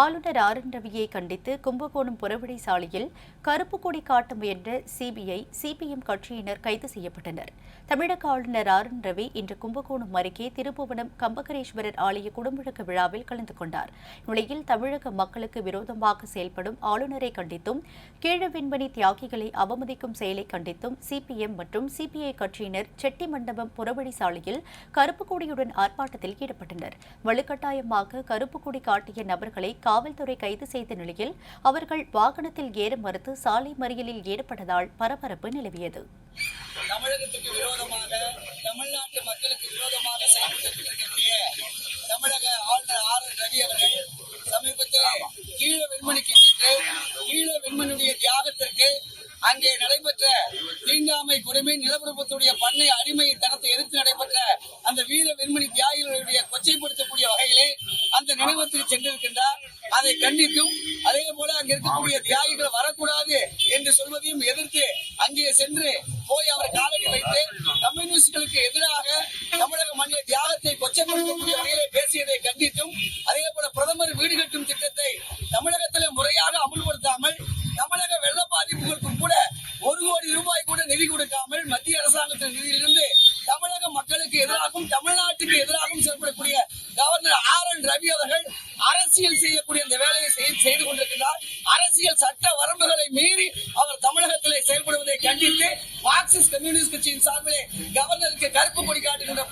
ஆளுநர் ஆர். என். ரவியை கண்டித்து கும்பகோணம் புறவழி சாலையில் கருப்பு கொடி காட்ட முயன்ற சிபிஐ சிபிஎம் கட்சியினர் கைது செய்யப்பட்டனர். தமிழக ஆளுநர் ஆர். என். ரவி இன்று கும்பகோணம் அருகே திருப்புவனம் கம்பகரேஸ்வரர் ஆலய குடமுழக்க விழாவில் கலந்து கொண்டார். நிலையில் தமிழக மக்களுக்கு விரோதமாக செயல்படும் ஆளுநரை கண்டித்தும் கீழ தியாகிகளை அவமதிக்கும் செயலை கண்டித்தும் சிபிஎம் மற்றும் சிபிஐ கட்சியினர் செட்டி மண்டபம் புறவழி சாலையில் கருப்பு கொடியுடன் ஆர்ப்பாட்டத்தில் ஈடுபட்டனர். வலுக்கட்டாயமாக கருப்பு கொடி காட்டிய நபர்களை காவல்துறை கைது செய்த நிலையில் அவர்கள் வாகனத்தில் ஏற மறுத்து சாலை மறியலில் ஈடுபட்டதால் பரபரப்பு நிலவியது. தமிழகத்துக்கு விரோதமாக தமிழ்நாட்டு மக்களுக்கு விரோதமாக தமிழக ஆளுநர் ஆர் என் ரவி அவர்கள் சமீபத்தில் கீழ வெண்மணிக்கு சென்று கீழ தியாகத்திற்கு அங்கே நடைபெற்ற தீண்டாமை கொடுமை நிலப்பரப்பத்துடைய பண்ணை அடிமையை தனத்தை எதிர்த்து நடைபெற்ற அந்த வீர வெண்மணி தியாகிகளுடைய கொச்சைப்படுத்தக்கூடிய வகையிலே அந்த நினைவகத்துக்கு சென்றிருக்கின்ற அதை கண்டித்தும் அதே போல அங்க இருக்கக்கூடிய தியாகிகள் வரக்கூடாது என்று சொல்வதையும் எதிர்த்து அங்கே சென்று போய் அவர் காலடி வைத்து கம்யூனிஸ்டுகளுக்கு எதிராக தமிழக மண்ணில் தியாகத்தை கொச்சப்படுத்தக்கூடிய வகையிலே பேசியதை கண்டித்தும் அதே போல பிரதமர் வீடு கட்டும் திட்டத்தை தமிழகத்தில் முறையாக அமல்படுத்தாமல் தமிழக வெள்ள பாதிப்புகளுக்கும் கூட ஒரு கோடி ரூபாய் கூட நிதி கொடுக்காமல் மத்திய அரசாங்கத்தின் நிதியிலிருந்து தமிழக மக்களுக்கு எதிராகவும் தமிழ்நாட்டுக்கு எதிராகவும் செயல்படக்கூடிய கவர்னர் ரவி அவர்கள் அரசியல் செய்யக்கூடிய அந்த வேலையை செய்து கொண்டிருக்கிறார் அரசியல் சட்ட வரம்புகளை மீறி அவர் தமிழகத்திலே செயல்படுவதை கண்டித்து மார்க்சிஸ்ட் கம்யூனிஸ்ட் கட்சியின் சார்பிலே கவர்னருக்கு கருப்பு கொடி காட்டுகின்ற